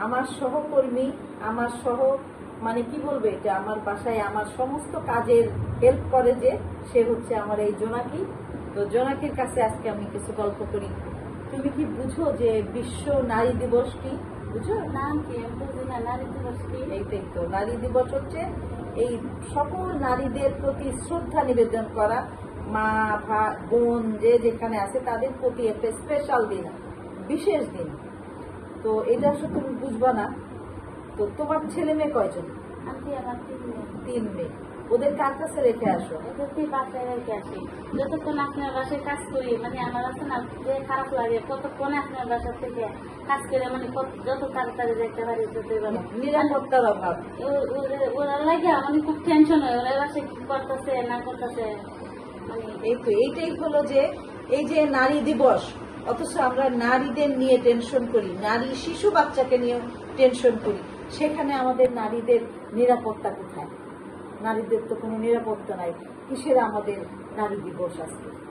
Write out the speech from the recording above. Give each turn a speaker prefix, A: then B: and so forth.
A: আমার সহকর্মী আমার সহ মানে কি বলবে এটা আমার বাসায় আমার সমস্ত কাজের হেল্প করে যে সে হচ্ছে আমার এই জোনাকি। তো জোনাকির কাছে আজকে আমি কিছু গল্প করি। তুমি কি বুঝো যে বিশ্ব নারী দিবস কি? বুঝো?
B: নাম কি? বুঝি না নারী দিবস কি?
A: এইটাই তো নারী দিবস হচ্ছে এই সকল নারীদের প্রতি শ্রদ্ধা নিবেদন করা। মা ভা- বোন যে যেখানে আছে তাদের প্রতি একটা স্পেশাল দিন বিশেষ দিন। তো এটা আসলে তুমি বুঝবা না। তো তোমার ছেলে মেয়ে কয়জন?
B: আন্টি আমার তিন মেয়ে।
A: তিন মেয়ে। ওদের কার কাছে রেখে আসো?
B: এদেরকে বাসায় রেখে আসি। যতক্ষণ আপনার বাসায় কাজ করি মানে আমার আছে না যে খারাপ লাগে কতক্ষণ আপনার বাসা থেকে কাজ করে মানে যত তাড়াতাড়ি যেতে পারি
A: নিরাপত্তার অভাব।
B: ওরা লাগে মানে খুব টেনশন হয়। ওরা বাসায় কি করতেছে না করতেছে মানে
A: এই তো এইটাই হলো যে এই যে নারী দিবস অথচ আমরা নারীদের নিয়ে টেনশন করি, নারী শিশু বাচ্চাকে নিয়ে টেনশন করি। সেখানে আমাদের নারীদের নিরাপত্তা কোথায়? নারীদের তো কোনো নিরাপত্তা নাই। কিসের আমাদের নারী দিবস আজকে?